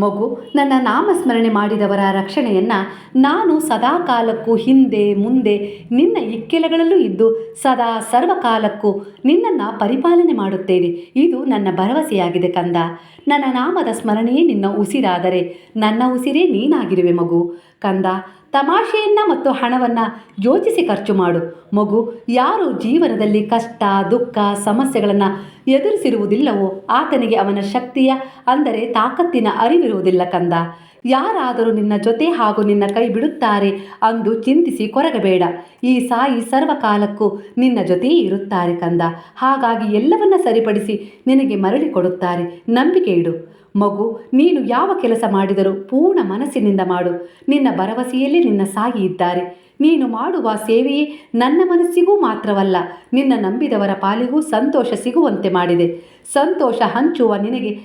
ಮಗು, ನನ್ನ ನಾಮಸ್ಮರಣೆ ಮಾಡಿದವರ ರಕ್ಷಣೆಯನ್ನು ನಾನು ಸದಾ ಕಾಲಕ್ಕೂ ಹಿಂದೆ, ಮುಂದೆ, ನಿನ್ನ ಇಕ್ಕೆಲಗಳಲ್ಲೂ ಇದ್ದು, ಸದಾ ಸರ್ವಕಾಲಕ್ಕೂ ನಿನ್ನನ್ನು ಪರಿಪಾಲನೆ ಮಾಡುತ್ತೇನೆ. ಇದು ನನ್ನ ಭರವಸೆಯಾಗಿದೆ ಕಂದ. ನನ್ನ ನಾಮದ ಸ್ಮರಣೆಯೇ ನಿನ್ನ ಉಸಿರಾದರೆ, ನನ್ನ ಉಸಿರೇ ನೀನಾಗಿರುವೆ ಮಗು. ಕಂದ ತಮಾಷೆಯನ್ನು ಮತ್ತು ಹಣವನ್ನು ಯೋಚಿಸಿ ಖರ್ಚು ಮಾಡು. ಮಗು, ಯಾರು ಜೀವನದಲ್ಲಿ ಕಷ್ಟ, ದುಃಖ, ಸಮಸ್ಯೆಗಳನ್ನು ಎದುರಿಸಿರುವುದಿಲ್ಲವೋ ಆತನಿಗೆ ಅವನ ಶಕ್ತಿಯ, ಅಂದರೆ ತಾಕತ್ತಿನ ಅರಿವಿರುವುದಿಲ್ಲ ಕಂದ. ಯಾರಾದರೂ ನಿನ್ನ ಜೊತೆ ಹಾಗೂ ನಿನ್ನ ಕೈ ಬಿಡುತ್ತಾರೆ ಅಂದು ಚಿಂತಿಸಿ ಕೊರಗಬೇಡ. ಈ ಸಾಯಿ ಸರ್ವಕಾಲಕ್ಕೂ ನಿನ್ನ ಜೊತೆಯೇ ಇರುತ್ತಾರೆ ಕಂದ. ಹಾಗಾಗಿ ಎಲ್ಲವನ್ನ ಸರಿಪಡಿಸಿ ನಿನಗೆ ಮರಳಿ ಕೊಡುತ್ತಾರೆ. ನಂಬಿಕೆ ಇಡು. ಮಗು, ನೀನು ಯಾವ ಕೆಲಸ ಮಾಡಿದರೂ ಪೂರ್ಣ ಮನಸ್ಸಿನಿಂದ ಮಾಡು. ನಿನ್ನ ಭರವಸೆಯಲ್ಲೇ ನಿನ್ನ ಸಾಯಿ ಇದ್ದಾರೆ. ನೀನು ಮಾಡುವ ಸೇವೆಯೇ ನನ್ನ ಮನಸ್ಸಿಗೂ ಮಾತ್ರವಲ್ಲ, ನಿನ್ನ ನಂಬಿದವರ ಪಾಲಿಗೂ ಸಂತೋಷ ಸಿಗುವಂತೆ ಮಾಡಿದೆ. ಸಂತೋಷ ಹಂಚುವ ನಿನಗೆ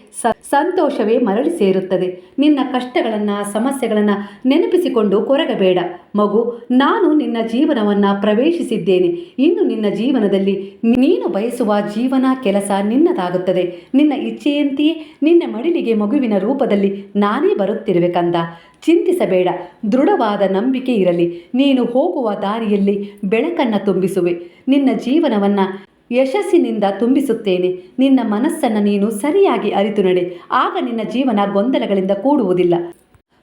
ಸಂತೋಷವೇ ಮರಳಿ ಸೇರುತ್ತದೆ. ನಿನ್ನ ಕಷ್ಟಗಳನ್ನು, ಸಮಸ್ಯೆಗಳನ್ನು ನೆನಪಿಸಿಕೊಂಡು ಕೊರಗಬೇಡ. ಮಗು, ನಾನು ನಿನ್ನ ಜೀವನವನ್ನು ಪ್ರವೇಶಿಸಿದ್ದೇನೆ. ಇನ್ನು ನಿನ್ನ ಜೀವನದಲ್ಲಿ ನೀನು ಬಯಸುವ ಜೀವನ ಕೆಲಸ ನಿನ್ನದಾಗುತ್ತದೆ. ನಿನ್ನ ಇಚ್ಛೆಯಂತೆಯೇ ನಿನ್ನ ಮಡಿಲಿಗೆ ಮಗುವಿನ ರೂಪದಲ್ಲಿ ನಾನೇ ಬರುತ್ತಿರುವೆ ಕಂದ ಚಿಂತಿಸಬೇಡ. ದೃಢವಾದ ನಂಬಿಕೆ ಇರಲಿ. ನೀನು ಹೋಗುವ ದಾರಿಯಲ್ಲಿ ಬೆಳಕನ್ನು ತುಂಬಿಸುವೆ. ನಿನ್ನ ಜೀವನವನ್ನು ಯಶಸ್ಸಿನಿಂದ ತುಂಬಿಸುತ್ತೇನೆ. ನಿನ್ನ ಮನಸ್ಸನ್ನು ನೀನು ಸರಿಯಾಗಿ ಅರಿತು ನಡೆ. ಆಗ ನಿನ್ನ ಜೀವನ ಗೊಂದಲಗಳಿಂದ ಕೂಡುವುದಿಲ್ಲ.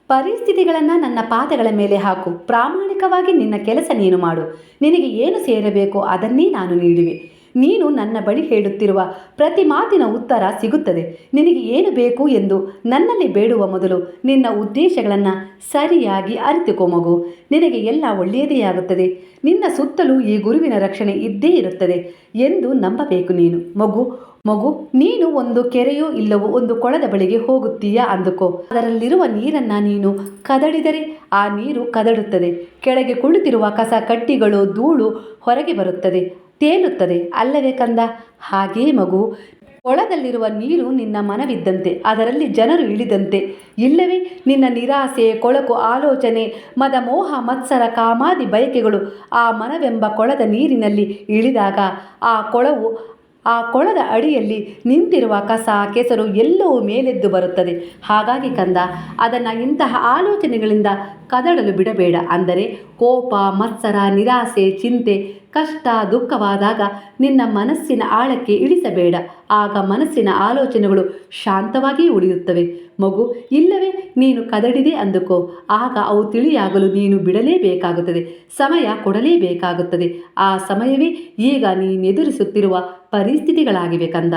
ಪರಿಸ್ಥಿತಿಗಳನ್ನು ನನ್ನ ಪಾದಗಳ ಮೇಲೆ ಹಾಕು. ಪ್ರಾಮಾಣಿಕವಾಗಿ ನಿನ್ನ ಕೆಲಸ ನೀನು ಮಾಡು. ನಿನಗೆ ಏನು ಸೇರಬೇಕೋ ಅದನ್ನೇ ನಾನು ನೀಡುವೆ. ನೀನು ನನ್ನ ಬಳಿ ಹೇಳುತ್ತಿರುವ ಪ್ರತಿ ಮಾತಿನ ಉತ್ತರ ಸಿಗುತ್ತದೆ. ನಿನಗೆ ಏನು ಬೇಕು ಎಂದು ನನ್ನಲ್ಲಿ ಬೇಡುವ ಮೊದಲು ನಿನ್ನ ಉದ್ದೇಶಗಳನ್ನು ಸರಿಯಾಗಿ ಅರಿತುಕೋ ಮಗು. ನಿನಗೆ ಎಲ್ಲ ಒಳ್ಳೆಯದೇ ಆಗುತ್ತದೆ. ನಿನ್ನ ಸುತ್ತಲೂ ಈ ಗುರುವಿನ ರಕ್ಷಣೆ ಇದ್ದೇ ಇರುತ್ತದೆ ಎಂದು ನಂಬಬೇಕು ನೀನು. ಮಗು ಮಗು, ನೀನು ಒಂದು ಕೆರೆಯೋ ಇಲ್ಲವೋ ಒಂದು ಕೊಳದ ಬಳಿಗೆ ಹೋಗುತ್ತೀಯಾ ಅಂದುಕೋ. ಅದರಲ್ಲಿರುವ ನೀರನ್ನು ನೀನು ಕದಡಿದರೆ ಆ ನೀರು ಕದಡುತ್ತದೆ. ಕೆಳಗೆ ಕುಳಿತಿರುವ ಕಸ ಕಟ್ಟಿಗಳು ಧೂಳು ಹೊರಗೆ ಬರುತ್ತದೆ. ತೇಲುತ್ತದೆ. ಅಲ್ಲವೇ ಕಂದ? ಹಾಗೇ ಮಗು. ಕೊಳದಲ್ಲಿರುವ ನೀರು ನಿನ್ನ ಮನವಿದ್ದಂತೆ. ಅದರಲ್ಲಿ ಜನರು ಇಳಿದಂತೆ. ಇಲ್ಲವೇ? ನಿನ್ನ ನಿರಾಸೆ ಕೊಳಕು ಆಲೋಚನೆ, ಮದ ಮೋಹ, ಮತ್ಸರ, ಕಾಮಾದಿ ಬಯಕೆಗಳು ಆ ಮನವೆಂಬ ಕೊಳದ ನೀರಿನಲ್ಲಿ ಇಳಿದಾಗ ಆ ಕೊಳವು ಆ ಕೊಳದ ಅಡಿಯಲ್ಲಿ ನಿಂತಿರುವ ಕಸ, ಕೆಸರು ಎಲ್ಲವೂ ಮೇಲೆದ್ದು ಬರುತ್ತದೆ. ಹಾಗಾಗಿ ಕಂದ, ಅದನ್ನು ಇಂತಹ ಆಲೋಚನೆಗಳಿಂದ ಕದಡಲು ಬಿಡಬೇಡ. ಅಂದರೆ ಕೋಪ, ಮತ್ಸರ, ನಿರಾಸೆ, ಚಿಂತೆ ಕಷ್ಟ ದುಃಖವಾದಾಗ ನಿನ್ನ ಮನಸ್ಸಿನ ಆಳಕ್ಕೆ ಇಳಿಸಬೇಡ. ಆಗ ಮನಸ್ಸಿನ ಆಲೋಚನೆಗಳು ಶಾಂತವಾಗಿ ಉಳಿಯುತ್ತವೆ. ಮಗು, ಇಲ್ಲವೇ, ನೀನು ಕದಡಿದೆ ಅಂದುಕೋ. ಆಗ ಅವು ತಿಳಿಯಾಗಲು ನೀನು ಬಿಡಲೇಬೇಕಾಗುತ್ತದೆ. ಸಮಯ ಕೊಡಲೇಬೇಕಾಗುತ್ತದೆ. ಆ ಸಮಯವೇ ಈಗ ನೀನೆದುರಿಸುತ್ತಿರುವ ಪರಿಸ್ಥಿತಿಗಳಾಗಿವೆ ಕಂದ.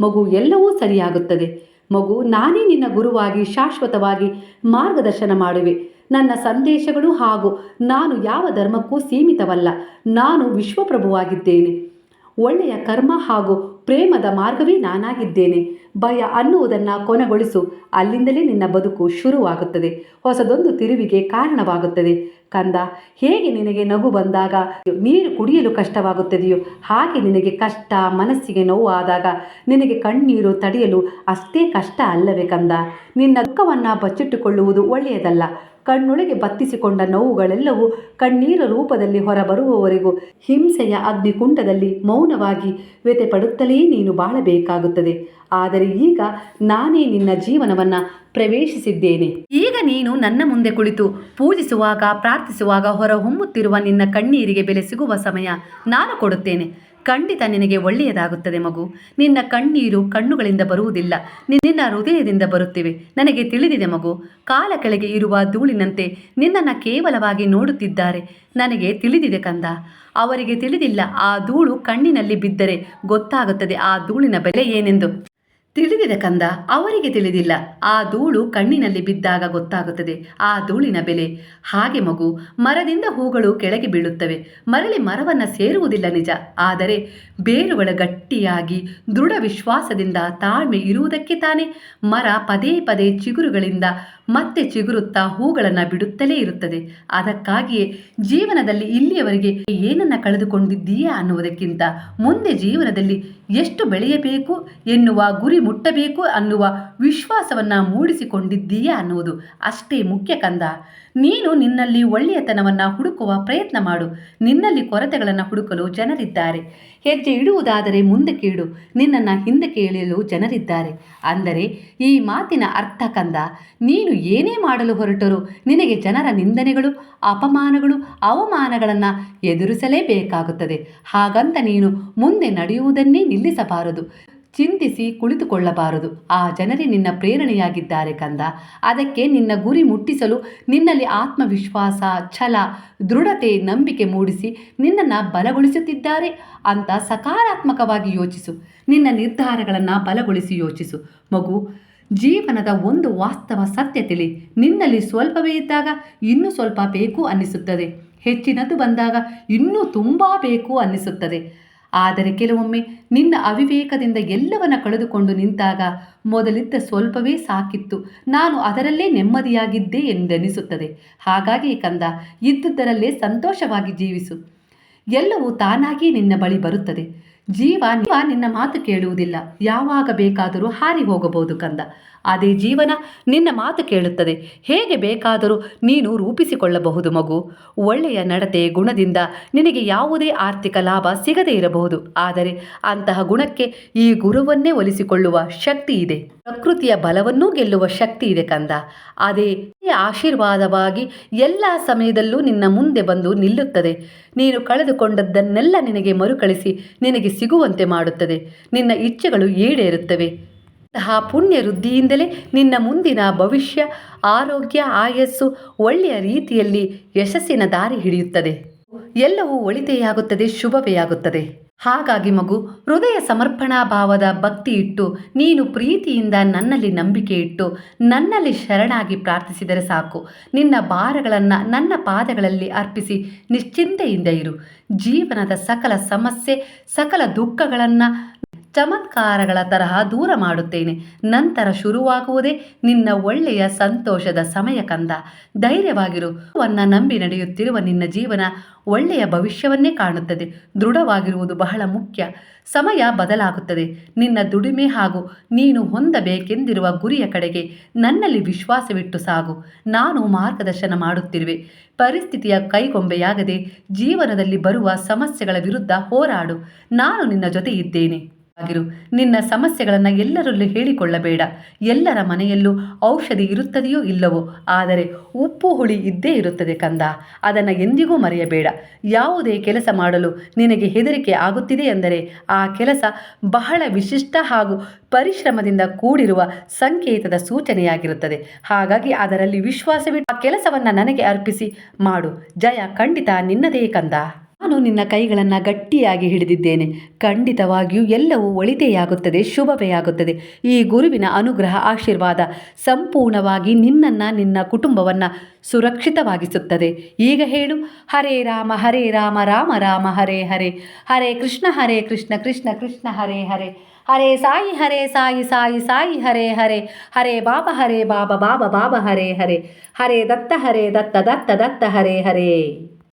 ಮಗು, ಎಲ್ಲವೂ ಸರಿಯಾಗುತ್ತದೆ. ಮಗು, ನಾನೇ ನಿನ್ನ ಗುರುವಾಗಿ, ಶಾಶ್ವತವಾಗಿ ಮಾರ್ಗದರ್ಶನ ಮಾಡುವೆ. ನನ್ನ ಸಂದೇಶಗಳು ಹಾಗೂ ನಾನು ಯಾವ ಧರ್ಮಕ್ಕೂ ಸೀಮಿತವಲ್ಲ, ನಾನು ವಿಶ್ವಪ್ರಭುವಾಗಿದ್ದೇನೆ. ಒಳ್ಳೆಯ ಕರ್ಮ ಹಾಗೂ ಪ್ರೇಮದ ಮಾರ್ಗವೇ ನಾನಾಗಿದ್ದೇನೆ. ಭಯ ಅನ್ನುವುದನ್ನು ಕೊನೆಗೊಳಿಸು. ಅಲ್ಲಿಂದಲೇ ನಿನ್ನ ಬದುಕು ಶುರುವಾಗುತ್ತದೆ. ಹೊಸದೊಂದು ತಿರುವಿಗೆ ಕಾರಣವಾಗುತ್ತದೆ. ಕಂದ, ಹೇಗೆ ನಿನಗೆ ನಗು ಬಂದಾಗ ನೀರು ಕುಡಿಯಲು ಕಷ್ಟವಾಗುತ್ತದೆಯೋ, ಹಾಗೆ ನಿನಗೆ ಕಷ್ಟ ಮನಸ್ಸಿಗೆ ನೋವಾದಾಗ ನಿನಗೆ ಕಣ್ಣೀರು ತಡೆಯಲು ಅಷ್ಟೇ ಕಷ್ಟ ಅಲ್ಲವೇ ಕಂದ? ನಿನ್ನ ದುಃಖವನ್ನು ಬಚ್ಚಿಟ್ಟುಕೊಳ್ಳುವುದು ಒಳ್ಳೆಯದಲ್ಲ. ಕಣ್ಣೊಳಗೆ ಬತ್ತಿಸಿಕೊಂಡ ನೋವುಗಳೆಲ್ಲವೂ ಕಣ್ಣೀರ ರೂಪದಲ್ಲಿ ಹೊರಬರುವವರೆಗೂ ಹಿಂಸೆಯ ಅಗ್ನಿಕುಂಡದಲ್ಲಿ ಮೌನವಾಗಿ ವ್ಯತೆ ಪಡುತ್ತಲೇ ನೀನು ಬಾಳಬೇಕಾಗುತ್ತದೆ. ಆದರೆ ಈಗ ನಾನೇ ನಿನ್ನ ಜೀವನವನ್ನು ಪ್ರವೇಶಿಸಿದ್ದೇನೆ. ಈಗ ನೀನು ನನ್ನ ಮುಂದೆ ಕುಳಿತು ಪೂಜಿಸುವಾಗ, ಪ್ರಾರ್ಥಿಸುವಾಗ ಹೊರಹೊಮ್ಮುತ್ತಿರುವ ನಿನ್ನ ಕಣ್ಣೀರಿಗೆ ಬೆಲೆ ಸಿಗುವ ಸಮಯ ನಾನು ಕೊಡುತ್ತೇನೆ. ಖಂಡಿತ ನಿನಗೆ ಒಳ್ಳೆಯದಾಗುತ್ತದೆ ಮಗು. ನಿನ್ನ ಕಣ್ಣೀರು ಕಣ್ಣುಗಳಿಂದ ಬರುವುದಿಲ್ಲ. ನಿನ್ನ ಹೃದಯದಿಂದ ಬರುತ್ತಿವೆ. ನನಗೆ ತಿಳಿದಿದೆ ಮಗು. ಕಾಲ ಕೆಳಗೆ ಇರುವ ಧೂಳಿನಂತೆ ನಿನ್ನನ್ನು ಕೇವಲವಾಗಿ ನೋಡುತ್ತಿದ್ದಾರೆ. ನನಗೆ ತಿಳಿದಿದೆ ಕಂದ. ಅವರಿಗೆ ತಿಳಿದಿಲ್ಲ. ಆ ಧೂಳು ಕಣ್ಣಿನಲ್ಲಿ ಬಿದ್ದರೆ ಗೊತ್ತಾಗುತ್ತದೆ ಆ ಧೂಳಿನ ಬೆಲೆ ಏನೆಂದು. ತಿಳಿದಿದೆ ಕಂದ, ಅವರಿಗೆ ತಿಳಿದಿಲ್ಲ. ಆ ಧೂಳು ಕಣ್ಣಿನಲ್ಲಿ ಬಿದ್ದಾಗ ಗೊತ್ತಾಗುತ್ತದೆ. ಆ ಧೂಳಿನ ಬೆಲೆ. ಹಾಗೆ ಮಗು, ಮರದಿಂದ ಹೂಗಳು ಕೆಳಗೆ ಬೀಳುತ್ತವೆ. ಮರಳಿ ಮರವನ್ನು ಸೇರುವುದಿಲ್ಲ ನಿಜ. ಆದರೆ ಬೇರುಗಳ ಗಟ್ಟಿಯಾಗಿ, ದೃಢ ವಿಶ್ವಾಸದಿಂದ ತಾಳ್ಮೆ ಇರುವುದಕ್ಕೆ ತಾನೇ ಮರ ಪದೇ ಪದೇ ಚಿಗುರುಗಳಿಂದ ಮತ್ತೆ ಚಿಗುರುತ್ತಾ ಹೂಗಳನ್ನು ಬಿಡುತ್ತಲೇ ಇರುತ್ತದೆ. ಅದಕ್ಕಾಗಿಯೇ ಜೀವನದಲ್ಲಿ ಇಲ್ಲಿಯವರೆಗೆ ಏನನ್ನ ಕಳೆದುಕೊಂಡಿದ್ದೀಯಾ ಅನ್ನುವುದಕ್ಕಿಂತ ಮುಂದೆ ಜೀವನದಲ್ಲಿ ಎಷ್ಟು ಬೆಳೆಯಬೇಕು ಎನ್ನುವ ಗುರಿ ಮುಟ್ಟಬೇಕು ಅನ್ನುವ ವಿಶ್ವಾಸವನ್ನ ಮೂಡಿಸಿಕೊಂಡಿದ್ದೀಯಾ ಅನ್ನುವುದು ಅಷ್ಟೇ ಮುಖ್ಯ ಕಂದ. ನೀನು ನಿನ್ನಲ್ಲಿ ಒಳ್ಳೆಯತನವನ್ನು ಹುಡುಕುವ ಪ್ರಯತ್ನ ಮಾಡು. ನಿನ್ನಲ್ಲಿ ಕೊರತೆಗಳನ್ನು ಹುಡುಕಲು ಜನರಿದ್ದಾರೆ. ಹೆಜ್ಜೆ ಇಡುವುದಾದರೆ ಮುಂದೆ ಇಡು ನಿನ್ನನ್ನು ಹಿಂದೆ ಕೇಳಲು ಜನರಿದ್ದಾರೆ. ಅಂದರೆ ಈ ಮಾತಿನ ಅರ್ಥ ಕಂದ, ನೀನು ಏನೇ ಮಾಡಲು ಹೊರಟರೂ ನಿನಗೆ ಜನರ ನಿಂದನೆಗಳು, ಅಪಮಾನಗಳು, ಅವಮಾನಗಳನ್ನು ಎದುರಿಸಲೇಬೇಕಾಗುತ್ತದೆ. ಹಾಗಂತ ನೀನು ಮುಂದೆ ನಡೆಯುವುದನ್ನೇ ನಿಲ್ಲಿಸಬಾರದು. ಚಿಂತಿಸಿ ಕುಳಿತುಕೊಳ್ಳಬಾರದು. ಆ ಜನರೇ ನಿನ್ನ ಪ್ರೇರಣೆಯಾಗಿದ್ದಾರೆ ಕಂದ. ಅದಕ್ಕೆ ನಿನ್ನ ಗುರಿ ಮುಟ್ಟಿಸಲು ನಿನ್ನಲ್ಲಿ ಆತ್ಮವಿಶ್ವಾಸ, ಛಲ, ದೃಢತೆ, ನಂಬಿಕೆ ಮೂಡಿಸಿ ನಿನ್ನನ್ನು ಬಲಗೊಳಿಸುತ್ತಿದ್ದಾರೆ. ಅಂತ ಸಕಾರಾತ್ಮಕವಾಗಿ ಯೋಚಿಸು. ನಿನ್ನ ನಿರ್ಧಾರಗಳನ್ನು ಬಲಗೊಳಿಸಿ ಯೋಚಿಸು. ಮಗು, ಜೀವನದ ಒಂದು ವಾಸ್ತವ ಸತ್ಯ ತಿಳಿ. ನಿನ್ನಲ್ಲಿ ಸ್ವಲ್ಪವೇ ಇದ್ದಾಗ ಇನ್ನೂ ಸ್ವಲ್ಪ ಬೇಕು ಅನ್ನಿಸುತ್ತದೆ. ಹೆಚ್ಚಿನದು ಬಂದಾಗ ಇನ್ನೂ ತುಂಬ ಬೇಕು ಅನ್ನಿಸುತ್ತದೆ. ಆದರೆ ಕೆಲವೊಮ್ಮೆ ನಿನ್ನ ಅವಿವೇಕದಿಂದ ಎಲ್ಲವನ್ನ ಕಳೆದುಕೊಂಡು ನಿಂತಾಗ ಮೊದಲಿದ್ದ ಸ್ವಲ್ಪವೇ ಸಾಕಿತ್ತು. ನಾನು ಅದರಲ್ಲೇ ನೆಮ್ಮದಿಯಾಗಿದ್ದೆ ಎಂದೆನಿಸುತ್ತದೆ. ಹಾಗಾಗಿ ಕಂದ, ಇದ್ದುದರಲ್ಲೇ ಸಂತೋಷವಾಗಿ ಜೀವಿಸು. ಎಲ್ಲವೂ ತಾನಾಗಿ ನಿನ್ನ ಬಳಿ ಬರುತ್ತದೆ. ಜೀವ ನಿನ್ನ ಮಾತು ಕೇಳುವುದಿಲ್ಲ. ಯಾವಾಗ ಬೇಕಾದರೂ ಹಾರಿ ಹೋಗಬಹುದು ಕಂದ. ಅದೇ ಜೀವನ ನಿನ್ನ ಮಾತು ಕೇಳುತ್ತದೆ. ಹೇಗೆ ಬೇಕಾದರೂ ನೀನು ರೂಪಿಸಿಕೊಳ್ಳಬಹುದು ಮಗು. ಒಳ್ಳೆಯ ನಡತೆ, ಗುಣದಿಂದ ನಿನಗೆ ಯಾವುದೇ ಆರ್ಥಿಕ ಲಾಭ ಸಿಗದೇ ಇರಬಹುದು. ಆದರೆ ಅಂತಹ ಗುಣಕ್ಕೆ ಈ ಗುರುವನ್ನೇ ಒಲಿಸಿಕೊಳ್ಳುವ ಶಕ್ತಿ ಇದೆ. ಪ್ರಕೃತಿಯ ಬಲವನ್ನೂ ಗೆಲ್ಲುವ ಶಕ್ತಿ ಇದೆ ಕಂದ. ಅದೇ ಆಶೀರ್ವಾದವಾಗಿ ಎಲ್ಲ ಸಮಯದಲ್ಲೂ ನಿನ್ನ ಮುಂದೆ ಬಂದು ನಿಲ್ಲುತ್ತದೆ. ನೀನು ಕಳೆದುಕೊಂಡದ್ದನ್ನೆಲ್ಲ ನಿನಗೆ ಮರುಕಳಿಸಿ ನಿನಗೆ ಸಿಗುವಂತೆ ಮಾಡುತ್ತದೆ. ನಿನ್ನ ಇಚ್ಛೆಗಳು ಈಡೇರುತ್ತವೆ. ಅಂತಹ ಪುಣ್ಯ ವೃದ್ಧಿಯಿಂದಲೇ ನಿನ್ನ ಮುಂದಿನ ಭವಿಷ್ಯ, ಆರೋಗ್ಯ, ಆಯಸ್ಸು ಒಳ್ಳೆಯ ರೀತಿಯಲ್ಲಿ ಯಶಸ್ಸಿನ ದಾರಿ ಹಿಡಿಯುತ್ತದೆ. ಎಲ್ಲವೂ ಒಳಿತೆಯಾಗುತ್ತದೆ, ಶುಭವೇ ಆಗುತ್ತದೆ. ಹಾಗಾಗಿ ಮಗು, ಹೃದಯ ಸಮರ್ಪಣಾ ಭಾವದ ಭಕ್ತಿ ಇಟ್ಟು ನೀನು ಪ್ರೀತಿಯಿಂದ ನನ್ನಲ್ಲಿ ನಂಬಿಕೆ ಇಟ್ಟು, ನನ್ನಲ್ಲಿ ಶರಣಾಗಿ ಪ್ರಾರ್ಥಿಸಿದರೆ ಸಾಕು. ನಿನ್ನ ಭಾರಗಳನ್ನು ನನ್ನ ಪಾದಗಳಲ್ಲಿ ಅರ್ಪಿಸಿ ನಿಶ್ಚಿಂತೆಯಿಂದ ಇರು. ಜೀವನದ ಸಕಲ ಸಮಸ್ಯೆ, ಸಕಲ ದುಃಖಗಳನ್ನು ಚಮತ್ಕಾರಗಳ ತರಹ ದೂರ ಮಾಡುತ್ತೇನೆ. ನಂತರ ಶುರುವಾಗುವುದೇ ನಿನ್ನ ಒಳ್ಳೆಯ ಸಂತೋಷದ ಸಮಯ ಕಂದ. ಧೈರ್ಯವಾಗಿರು. ವನ್ನ ನಂಬಿ ನಡೆಯುತ್ತಿರುವ ನಿನ್ನ ಜೀವನ ಒಳ್ಳೆಯ ಭವಿಷ್ಯವನ್ನೇ ಕಾಣುತ್ತದೆ. ದೃಢವಾಗಿರುವುದು ಬಹಳ ಮುಖ್ಯ. ಸಮಯ ಬದಲಾಗುತ್ತದೆ. ನಿನ್ನ ದುಡಿಮೆ ಹಾಗೂ ನೀನು ಹೊಂದಬೇಕೆಂದಿರುವ ಗುರಿಯ ಕಡೆಗೆ ನನ್ನಲ್ಲಿ ವಿಶ್ವಾಸವಿಟ್ಟು ಸಾಗು. ನಾನು ಮಾರ್ಗದರ್ಶನ ಮಾಡುತ್ತಿರುವೆ. ಪರಿಸ್ಥಿತಿಯ ಕೈಗೊಂಬೆಯಾಗದೆ ಜೀವನದಲ್ಲಿ ಬರುವ ಸಮಸ್ಯೆಗಳ ವಿರುದ್ಧ ಹೋರಾಡು. ನಾನು ನಿನ್ನ ಜೊತೆ ಇದ್ದೇನೆ ಆಗಿರು. ನಿನ್ನ ಸಮಸ್ಯೆಗಳನ್ನು ಎಲ್ಲರಲ್ಲೂ ಹೇಳಿಕೊಳ್ಳಬೇಡ. ಎಲ್ಲರ ಮನೆಯಲ್ಲೂ ಔಷಧಿ ಇರುತ್ತದೆಯೋ ಇಲ್ಲವೋ, ಆದರೆ ಉಪ್ಪು ಹುಳಿ ಇದ್ದೇ ಇರುತ್ತದೆ ಕಂದ. ಅದನ್ನು ಎಂದಿಗೂ ಮರೆಯಬೇಡ. ಯಾವುದೇ ಕೆಲಸ ಮಾಡಲು ನಿನಗೆ ಹೆದರಿಕೆ ಆಗುತ್ತಿದೆ ಎಂದರೆ, ಆ ಕೆಲಸ ಬಹಳ ವಿಶಿಷ್ಟ ಹಾಗೂ ಪರಿಶ್ರಮದಿಂದ ಕೂಡಿರುವ ಸಂಕೇತದ ಸೂಚನೆಯಾಗಿರುತ್ತದೆ. ಹಾಗಾಗಿ ಅದರಲ್ಲಿ ವಿಶ್ವಾಸವಿಟ್ಟು ಆ ಕೆಲಸವನ್ನು ನನಗೆ ಅರ್ಪಿಸಿ ಮಾಡು. ಜಯ ಖಂಡಿತ ನಿನ್ನದೇ ಕಂದ. ನಾನು ನಿನ್ನ ಕೈಗಳನ್ನು ಗಟ್ಟಿಯಾಗಿ ಹಿಡಿದಿದ್ದೇನೆ. ಖಂಡಿತವಾಗಿಯೂ ಎಲ್ಲವೂ ಒಳಿತೆಯಾಗುತ್ತದೆ ಶುಭವೇ ಆಗುತ್ತದೆ ಈ ಗುರುವಿನ ಅನುಗ್ರಹ, ಆಶೀರ್ವಾದ ಸಂಪೂರ್ಣವಾಗಿ ನಿನ್ನನ್ನು ನಿನ್ನ ಕುಟುಂಬವನ್ನು ಸುರಕ್ಷಿತವಾಗಿಸುತ್ತದೆ. ಈಗ ಹೇಳು, ಹರೇ ರಾಮ ಹರೇ ರಾಮ ರಾಮ ರಾಮ, ಹರೇ ಹರೇ. ಹರೇ ಕೃಷ್ಣ ಹರೇ ಕೃಷ್ಣ ಕೃಷ್ಣ ಕೃಷ್ಣ, ಹರೇ ಹರೇ. ಹರೇ ಸಾಯಿ ಹರೇ ಸಾಯಿ ಸಾಯಿ ಸಾಯಿ, ಹರೇ ಹರೇ. ಹರೇ ಬಾಬ ಹರೇ ಬಾಬ ಬಾಬ ಬಾಬ, ಹರೇ ಹರೇ. ಹರೇ ದತ್ತ ಹರೇ ದತ್ತ ದತ್ತ ದತ್ತ, ಹರೇ ಹರೇ.